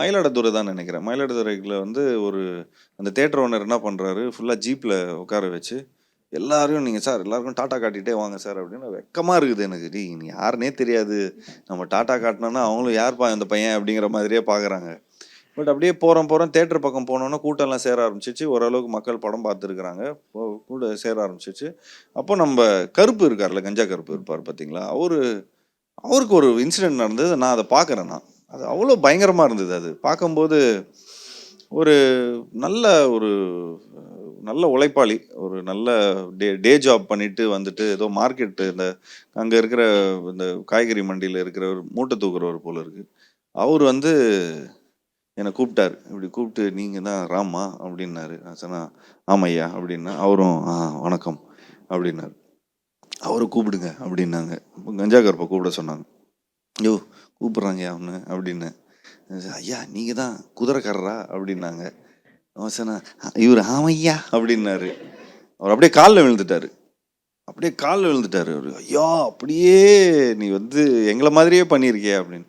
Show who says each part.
Speaker 1: மயிலாடுதுறை தான் நினைக்கிறேன். மயிலாடுதுறையில் வந்து ஒரு அந்த தேட்டர் ஓனர் என்ன பண்ணுறாரு ஃபுல்லாக ஜீப்பில் உட்கார வச்சு எல்லாரையும் நீங்கள் சார் எல்லாருக்கும் டாட்டா காட்டிகிட்டே வாங்க சார் அப்படின்னு வெக்கமாக இருக்குது எனக்கு. டீ நீ யாருனே தெரியாது. நம்ம டாட்டா காட்டினோன்னா அவங்களும் யார்ப்பா அந்த பையன் அப்படிங்கிற மாதிரியே பார்க்குறாங்க பட் அப்படியே போகிறோம் போகிறோம் தேட்டர் பக்கம் போனோன்னா கூட்டம்லாம் சேர ஆரம்பிச்சிச்சு. ஓரளவுக்கு மக்கள் படம் பார்த்துருக்குறாங்க. கூட சேர ஆரம்பிச்சிச்சு. அப்போ நம்ம கருப்பு இருக்கார்ல கஞ்சா கருப்பு இருப்பார் பார்த்தீங்களா அவர் அவருக்கு ஒரு இன்சிடென்ட் நடந்தது. நான் அதை பார்க்குறேன் நான். அது அவ்வளோ பயங்கரமாக இருந்தது அது. பார்க்கும்போது ஒரு நல்ல ஒரு நல்ல உழைப்பாளி ஒரு நல்ல டே டே ஜாப் பண்ணிட்டு வந்துட்டு ஏதோ மார்க்கெட்டு இந்த அங்கே இருக்கிற இந்த காய்கறி மண்டியில் இருக்கிற ஒரு மூட்டை தூக்குறவர் போல இருக்கு. அவர் வந்து என்னை கூப்பிட்டாரு. இப்படி கூப்பிட்டு நீங்கள் தான் ராமா அப்படின்னாரு. நான் சொன்னேன் ஆமையா அப்படின்னா அவரும் ஆ வணக்கம் அப்படின்னாரு. அவரை கூப்பிடுங்க அப்படின்னாங்க. கஞ்சா கருப்பை கூப்பிட சொன்னாங்க. யோ கூப்பிட்றாங்க அவனு அப்படின்னு. ஐயா நீங்கள் தான் குதிரைக்காரரா அப்படின்னாங்க. அவன் இவர் ஆமையா அப்படின்னாரு. அவர் அப்படியே காலில் விழுந்துட்டாரு. அப்படியே காலில் விழுந்துட்டாரு அவர். ஐயா அப்படியே நீ வந்து எங்களை மாதிரியே பண்ணியிருக்கிய அப்படின்னு.